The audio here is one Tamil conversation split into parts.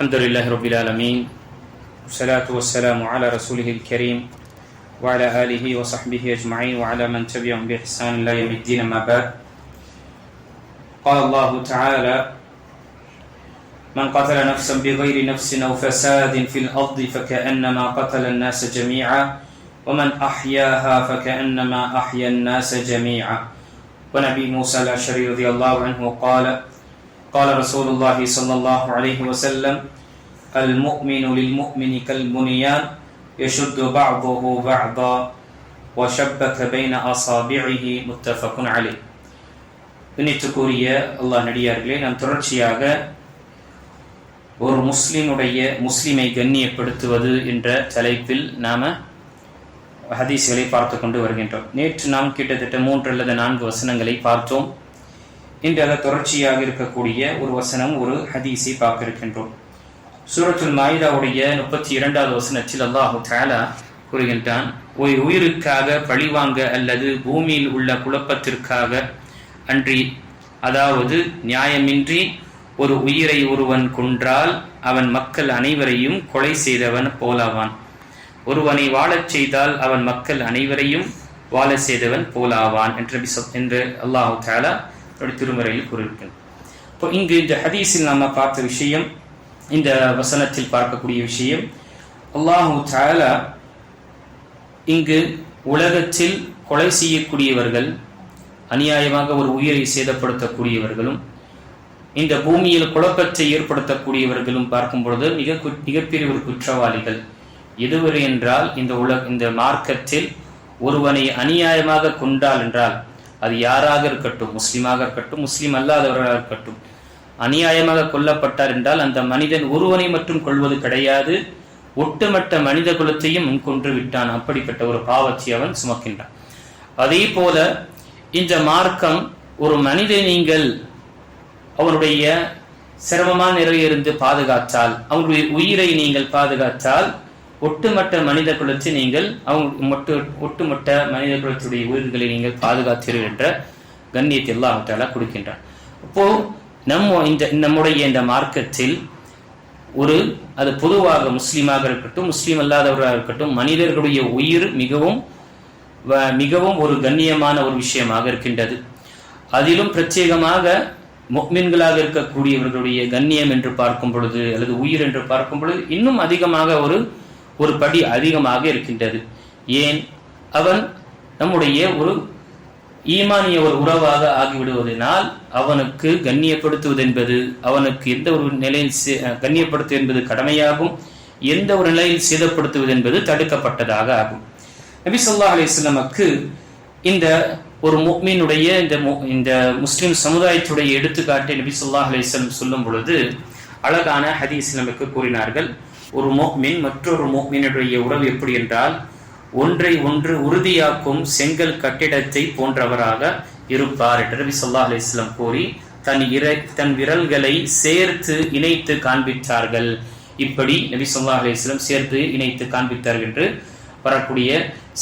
الحمد لله رب العالمين والصلاة والسلام على رسوله الكريم وعلى آله وصحبه أجمعين وعلى من تبعهم بإحسان إلى يوم الدين ما بعد. قال الله تعالى من قتل نفسا بغير نفس أو فساد في الأرض فكأنما قتل الناس جميعا ومن أحياها فكأنما أحيا الناس جميعا. ونبي موسى الأشعري رضي الله عنه قال قال رسول الله صلى الله عليه وسلم المؤمن للمؤمن كالبنيان يشد بعضه بعضا وشبك بين أصابعه متفق عليه கண்ணியத்துக்குரிய அல்லாஹ் நடிகார்களே நாம் தொடர்ச்சியாக ஒரு முஸ்லிமுடைய முஸ்லிமை கண்ணியப்படுத்துவது என்ற தலைப்பில் நாம ஹதீஸ்களை பார்த்து கொண்டு வருகின்றோம் நேற்று நாம் கிட்டத்தட்ட மூன்று அல்லது நான்கு வசனங்களை பார்த்தோம் இன்று அதன் தொடர்ச்சியாக இருக்கக்கூடிய ஒரு வசனம் ஒரு ஹதீஸை பார்க்க இருக்கின்றோம் சூரத்துல் மாயிதாவுடைய முப்பத்தி இரண்டாவது வசனத்தில் அல்லாஹு தாலா கூறுகின்றான் ஒரு உயிருக்காக பழிவாங்க அல்லது பூமியில் உள்ள குழப்பத்திற்காக அன்றி அதாவது நியாயமின்றி ஒரு உயிரை ஒருவன் கொன்றால் அவன் மக்கள் அனைவரையும் கொலை செய்தவன் போலாவான். ஒருவனை வாழச் செய்தால் அவன் மக்கள் அனைவரையும் வாழ செய்தவன் போலாவான் என்று என்று அல்லாஹு தாலா திருமறையில் கூறியிருக்கிறான் இப்போ இங்கு இந்த ஹதீஸில் நாம பார்த்த விஷயம் இந்த வசனத்தில் பார்க்கக்கூடிய விஷயம் அல்லாஹு தாலா இங்கு உலகத்தில் கொலை செய்யக்கூடியவர்கள் அநியாயமாக ஒரு உயிரை சேதப்படுத்தக்கூடியவர்களும் இந்த பூமியில் குழப்பத்தை ஏற்படுத்தக்கூடியவர்களும் பார்க்கும் பொழுது மிக மிகப்பெரிய ஒரு குற்றவாளிகள். எதுவரை என்றால் இந்த உலக இந்த மார்க்கத்தில் ஒருவனை அநியாயமாக கொண்டால் என்றால் அது யாராக இருக்கட்டும் முஸ்லீமாக இருக்கட்டும் முஸ்லீம் அல்லாதவர்களாக இருக்கட்டும். அநியாயமாக கொல்லப்பட்டார் என்றால் அந்த மனிதன் ஒருவனை மட்டும் கொள்வது கிடையாது. ஒட்டுமொத்த மனித குலத்தையும் முன்கொன்று விட்டான். அப்படிப்பட்ட ஒரு பாவத்தை அவன் சுமக்கின்றான். அதே போல இந்த மார்க்கம் ஒரு மனிதனை நீங்கள் அவனுடைய சிரமமான நிலையிலிருந்து பாதுகாத்தால் அவனுடைய உயிரை நீங்கள் பாதுகாத்தால் ஒட்டுமொத்த மனித குலத்தை நீங்கள் அவங்க மொட்டு ஒட்டுமொத்த மனித குலத்துடைய உயிர்களை நீங்கள் பாதுகாத்தீர்கள் என்ற கண்ணியத்தை எல்லாவற்றால கொடுக்கின்றான். அப்போ நம்ம இந்த நம்முடைய இந்த மார்க்கத்தில் ஒரு அது பொதுவாக முஸ்லீமாக இருக்கட்டும் முஸ்லீம் அல்லாதவராக இருக்கட்டும் மனிதர்களுடைய உயிர் மிகவும் மிகவும் ஒரு கண்ணியமான ஒரு விஷயமாக இருக்கின்றது. அதிலும் பிரத்யேகமாக மொக்மின்களாக இருக்கக்கூடியவர்களுடைய கண்ணியம் என்று பார்க்கும் பொழுது அல்லது உயிர் என்று பார்க்கும் பொழுது இன்னும் அதிகமாக ஒரு ஒரு படி அதிகமாக இருக்கின்றது. ஏன்? அவன் நம்முடைய ஒரு ஈமானிய ஒரு உறவாக ஆகிவிடுவதனால் அவனுக்கு கண்ணியப்படுத்துவது என்பது அவனுக்கு எந்த ஒரு நிலையில் கண்ணியப்படுத்துவது என்பது கடமையாகும். எந்த ஒரு நிலையில் சேதப்படுத்துவது என்பது தடுக்கப்பட்டதாக ஆகும். நபி சொல்லா அலிஸ்லமக்கு இந்த ஒரு முக்மீனுடைய இந்த இந்த முஸ்லிம் சமுதாயத்துடைய எடுத்துக்காட்டை நபி சொல்லா அலிஸ்லம் சொல்லும் பொழுது அழகான ஹதீஸ் நமக்கு கூறினார்கள். ஒரு மோக்மின் மற்றொரு மோக்மினுடைய உறவு எப்படி என்றால் ஒன்றை ஒன்று உறுதியாக்கும் செங்கல் கட்டிடத்தை போன்றவராக இருப்பார் என்று நபி சொல்லா அலிஸ்லம் கூறி தன் இர தன் விரல்களை சேர்த்து இணைத்து காண்பித்தார்கள். இப்படி நபி சொல்லா அலிஸ்லம் சேர்த்து இணைத்து காண்பித்தார்கள் என்று வரக்கூடிய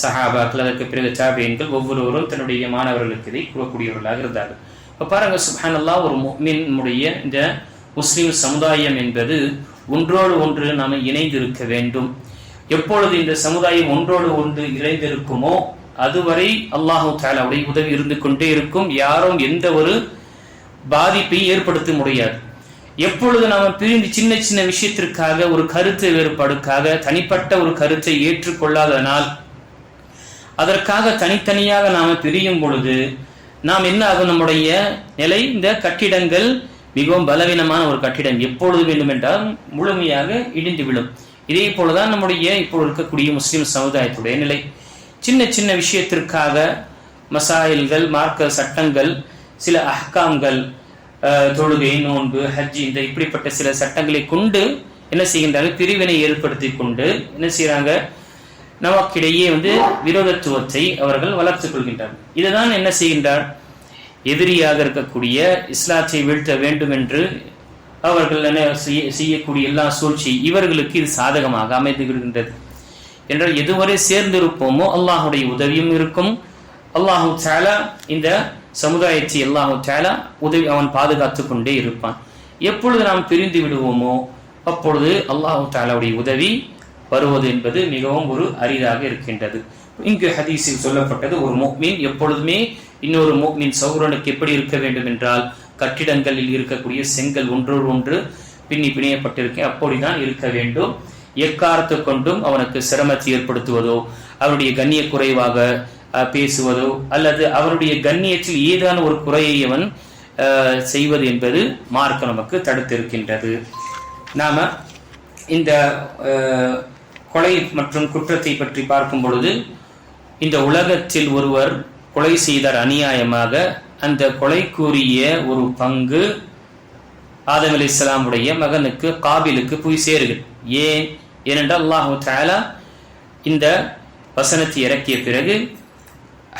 சஹாபாக்கள் அதற்கு பிறகு சாபியன்கள் ஒவ்வொருவரும் தன்னுடைய மாணவர்களுக்கு இதை கூறக்கூடியவர்களாக இருந்தார்கள். இப்போ பாருங்க சுஹானல்லா ஒரு முக்மினுடைய இந்த முஸ்லீம் சமுதாயம் என்பது ஒன்றோடு ஒன்று நாம் இணைந்திருக்க வேண்டும். எப்பொழுது இந்த சமுதாயம் ஒன்றோடு ஒன்று இணைந்திருக்குமோ அதுவரை அல்லாஹு தாலாவுடைய உதவி இருந்து கொண்டே இருக்கும். யாரும் எந்த ஒரு பாதிப்பை ஏற்படுத்த முடியாது. எப்பொழுது நாம் பிரிந்து சின்ன சின்ன விஷயத்திற்காக ஒரு கருத்து வேறுபாடுக்காக தனிப்பட்ட ஒரு கருத்தை ஏற்றுக்கொள்ளாதனால் அதற்காக தனித்தனியாக நாம் பிரியும் பொழுது நாம் என்ன ஆகும்? நம்முடைய நிலை இந்த கட்டிடங்கள் மிகவும் பலவீனமான ஒரு கட்டிடம் எப்பொழுது வேண்டும் என்றால் முழுமையாக இடிந்து விடும் இதே போலதான் நம்முடைய இப்போ இருக்கக்கூடிய முஸ்லிம் சமுதாயத்துடைய நிலை. சின்ன சின்ன விஷயத்திற்காக மசாயில்கள் மார்க்க சட்டங்கள் சில அஹ்காம்கள் தொழுகை நோன்பு ஹஜ் இந்த இப்படிப்பட்ட சில சட்டங்களை கொண்டு என்ன செய்கின்றாங்க பிரிவினை ஏற்படுத்தி கொண்டு என்ன செய்யறாங்க நமக்கிடையே வந்து விரோதத்துவத்தை அவர்கள் வளர்த்துக் கொள்கின்றார்கள். இதுதான் என்ன செய்கின்றார்? எதிரியாக இருக்கக்கூடிய இஸ்லாத்தை வீழ்த்த வேண்டும் என்று அவர்கள் செய்யக்கூடிய எல்லா சூழ்ச்சி இவர்களுக்கு இது சாதகமாக அமைந்து விடுகின்றது என்றால் எதுவரை சேர்ந்திருப்போமோ அல்லாஹுடைய உதவியும் இருக்கும். அல்லாஹு சாலா இந்த சமுதாயத்தை அல்லாஹு சாலா உதவி அவன் பாதுகாத்து கொண்டே இருப்பான். எப்பொழுது நாம் பிரிந்து விடுவோமோ அப்பொழுது அல்லாஹு தாலாவுடைய உதவி வருவது என்பது மிகவும் ஒரு அரிதாக இருக்கின்றது. இங்கு ஹதீஸில் சொல்லப்பட்டது ஒரு முக்மீன் எப்பொழுதுமே இன்னொரு மோக்னின் சௌரனுக்கு எப்படி இருக்க வேண்டும் என்றால் கட்டிடங்களில் இருக்கக்கூடிய செங்கல் ஒன்றோடு ஒன்று பின்னி பிணையப்பட்டிருக்கேன் அப்படிதான் இருக்க வேண்டும். எக்காரத்தை கொண்டும் அவனுக்கு சிரமத்தை ஏற்படுத்துவதோ அவருடைய கண்ணிய குறைவாக பேசுவதோ அல்லது அவருடைய கண்ணியத்தில் ஏதான ஒரு குறையை அவன் செய்வது என்பது மார்க்க நமக்கு தடுத்திருக்கின்றது. நாம இந்த கொலை மற்றும் குற்றத்தை பற்றி பார்க்கும் பொழுது இந்த உலகத்தில் ஒருவர் கொலை செய்தார் அநியாயமாக. அந்த கொலைக்குரிய ஒரு பங்கு ஆதம் அலி இஸ்லாமுடைய மகனுக்கு காபிலுக்கு போய் சேருகிறது. ஏன்? ஏனென்றால் அல்லாஹு தாலா இந்த வசனத்தை இறக்கிய பிறகு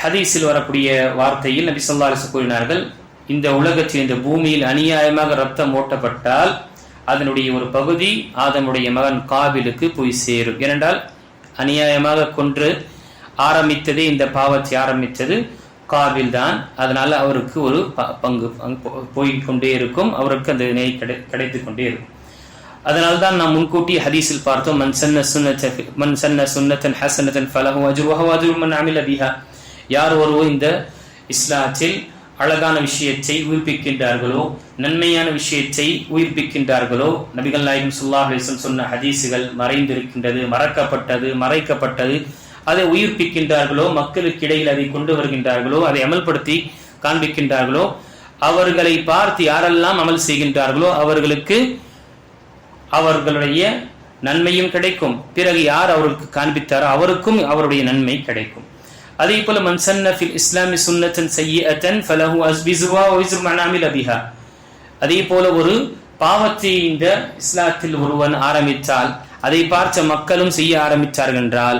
ஹதீஸில் வரக்கூடிய வார்த்தையில் நபி சொல்லா கூறினார்கள் இந்த உலகத்தில் இந்த பூமியில் அநியாயமாக ரத்தம் ஓட்டப்பட்டால் அதனுடைய ஒரு பகுதி ஆதமுடைய மகன் காபிலுக்கு போய் சேரும். ஏனென்றால் அநியாயமாக கொன்று ஆரம்பித்ததே இந்த பாவத்தை ஆரம்பித்தது காபில் தான் அதனால அவருக்கு ஒரு ப- பங்கு பங்கு கொண்டே இருக்கும். அவருக்கு அந்த நிலை கிடை கிடைத்து கொண்டே இருக்கும். அதனால்தான் நாம் முன்கூட்டி ஹதீஸில் பார்த்தோம் மன் சன்ன சுன்னத்த மன் சன்ன சுன்னத்தன் ஹசனத்தன் ஃபலஹு அஜ்ருஹு மன் அமில பிஹா. யார் ஒருவோ இந்த இஸ்லாத்தில் அழகான விஷயத்தை உயிர்ப்பிக்கின்றார்களோ நன்மையான விஷயத்தை உயிர்ப்பிக்கின்றார்களோ நபிகள் நாயகம் ஸல்லல்லாஹு சொன்ன ஹதீஸுகள் மறைந்திருக்கின்றது மறக்கப்பட்டது மறைக்கப்பட்டது அதை உயிர்ப்பிக்கின்றார்களோ மக்களுக்கு இடையில் அதை கொண்டு வருகின்றார்களோ அதை அமல்படுத்தி காண்பிக்கின்றார்களோ அவர்களை பார்த்து யாரெல்லாம் அமல் செய்கின்றார்களோ அவர்களுக்கு அவர்களுடைய நன்மையும் கிடைக்கும். பிறகு யார் அவருக்கு காண்பித்தாரோ அவருக்கும் அவருடைய நன்மை கிடைக்கும். அதே போல மன்சன்னில் இஸ்லாமி சுன்னத்தன் சய்யிஅத்தன் ஃபலஹு அஸ்பிசுவா விஸ்ரு அதே போல ஒரு பாவத்தை இந்த இஸ்லாத்தில் ஒருவன் ஆரம்பித்தால் அதை பார்த்த மக்களும் செய்ய ஆரம்பித்தார்கள் என்றால்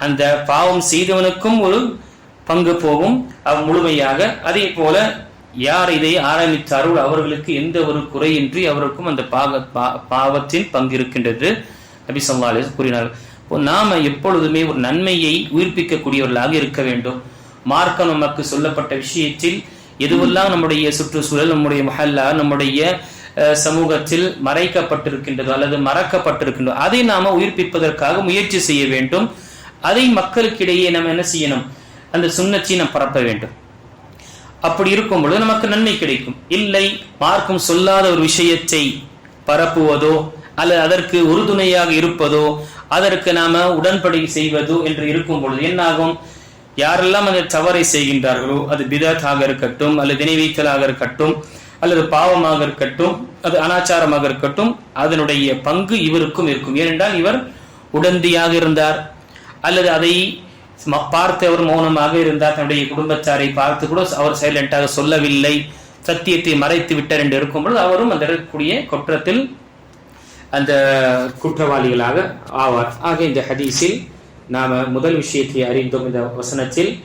அந்த பாவம் செய்தவனுக்கும் ஒரு பங்கு போகும். அவ் முழுமையாக அதே போல யார் இதை ஆரம்பித்தாரோ அவர்களுக்கு எந்த ஒரு குறையின்றி அவருக்கும் அந்த பாக பா- பாவத்தின் பங்கு இருக்கின்றது. நபி சொல்லா கூறினார். கூறினார்கள் நாம எப்பொழுதுமே ஒரு நன்மையை உயிர்ப்பிக்கக்கூடியவர்களாக இருக்க வேண்டும். மார்க்கம் நமக்கு சொல்லப்பட்ட விஷயத்தில் எதுவெல்லாம் நம்முடைய சுற்றுச்சூழல் நம்முடைய மஹல்லா நம்முடைய சமூகத்தில் மறைக்கப்பட்டிருக்கின்றதோ அல்லது மறக்கப்பட்டிருக்கின்றதோ அதை நாம உயிர்ப்பிப்பதற்காக முயற்சி செய்ய வேண்டும். அதை மக்களுக்கிடையே நம்ம என்ன செய்யணும்? அந்த சுண்ணத்தை நாம் பரப்ப வேண்டும். அப்படி இருக்கும் பொழுது நமக்கு நன்மை கிடைக்கும். இல்லை மார்க்கம் சொல்லாத ஒரு விஷயத்தை பரப்புவதோ அல்லது அதற்கு உறுதுணையாக இருப்பதோ அதற்கு நாம உடன்படி செய்வதோ என்று இருக்கும் பொழுது என்னாகும்? யாரெல்லாம் அந்த தவறை செய்கின்றார்களோ அது பிதத்தாக இருக்கட்டும் அல்லது நினைவைத்தலாக இருக்கட்டும் அல்லது பாவமாக இருக்கட்டும் அது அனாச்சாரமாக இருக்கட்டும் அதனுடைய பங்கு இவருக்கும் இருக்கும். ஏனென்றால் இவர் உடந்தியாக இருந்தார். அல்லது அதை ம- பார்த்தவர் மௌனமாக இருந்தார் தன்னுடைய குடும்பத்தாரை பார்த்து கூட அவர் சைலண்டாக சொல்லவில்லை. சத்தியத்தை மறைத்து விட்டார் என்று இருக்கும் பொழுது அவரும் அந்த இருக்கக்கூடிய குற்றத்தில் அந்த குற்றவாளிகளாக ஆவார். ஆக இந்த ஹதீஸில் நாம முதல் விஷயத்தை அறிந்தோம். இந்த வசனத்தில்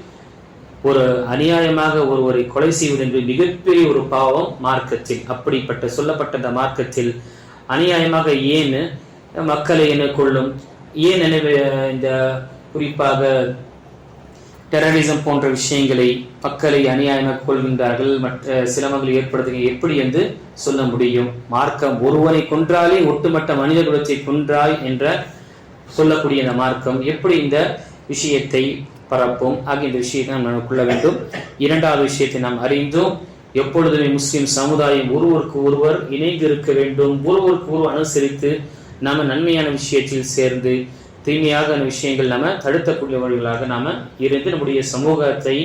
ஒரு அநியாயமாக ஒருவரை கொலை செய்வது என்று மிகப்பெரிய ஒரு பாவம் மார்க்கத்தில். அப்படிப்பட்ட சொல்லப்பட்ட அந்த மார்க்கத்தில் அநியாயமாக ஏன் மக்களை என கொள்ளும்? ஏன் நினைவு இந்த குறிப்பாக டெரரிசம் போன்ற விஷயங்களை மக்களை அநியாயமாக கொள்கின்றார்கள் மற்ற சிரமங்களை ஏற்படுத்துங்க எப்படி என்று சொல்ல முடியும். மார்க்கம் ஒருவனை கொன்றாலே ஒட்டுமொத்த மனித குலத்தை கொன்றாய் என்ற சொல்லக்கூடிய இந்த மார்க்கம். எப்படி இந்த விஷயத்தை பரப்பும்? ஆகிய இந்த விஷயத்தை நாம் நாம் கொள்ள வேண்டும். இரண்டாவது விஷயத்தை நாம் அறிந்தோம். எப்பொழுதுமே முஸ்லிம் சமுதாயம் ஒருவருக்கு ஒருவர் இணைந்து இருக்க வேண்டும். ஒருவருக்கு ஒருவர் அனுசரித்து நாம நன்மையான விஷயத்தில் சேர்ந்து தீமையாக விஷயங்கள் நாம தடுத்தக்கூடியவர்களாக நாம இருந்து நம்முடைய சமூகத்தை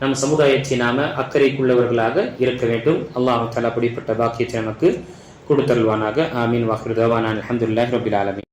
நம் சமுதாயத்தை நாம அக்கறைக்குள்ளவர்களாக இருக்க வேண்டும். அல்லாஹ் அப்படிப்பட்ட பாக்கியத்தை நமக்கு கொடுத்தருள்வானாக. ஆமீன். வாஹிர் அலமதுல்லாஹ் ரபில் ஆலமி